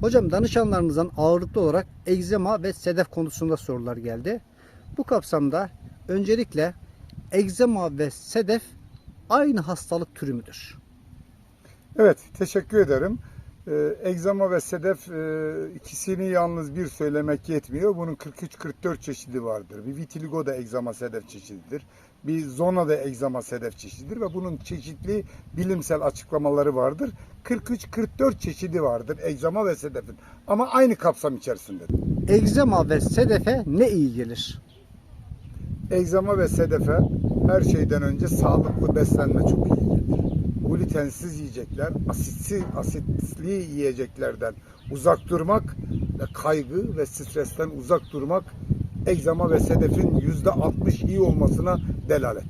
Hocam danışanlarımızdan ağırlıklı olarak egzema ve sedef konusunda sorular geldi. Bu kapsamda öncelikle egzema ve sedef aynı hastalık türü müdür? Evet, teşekkür ederim. Ee, egzama ve sedef e, ikisini yalnız bir söylemek yetmiyor. Bunun 43-44 çeşidi vardır. Bir vitiligo da egzama sedef çeşididir. Bir zona da egzama sedef çeşididir ve bunun çeşitli bilimsel açıklamaları vardır. 43-44 çeşidi vardır egzama ve sedefin. Ama aynı kapsam içerisinde. Egzema ve sedefe ne iyi gelir? Egzama ve sedefe her şeyden önce sağlıklı beslenme çok iyi gelir. Glutensiz yiyecekler, asitsiz, asitli yiyeceklerden uzak durmak ve kaygı ve stresten uzak durmak egzama ve sedefin yüzde 60 iyi olmasına delalettir.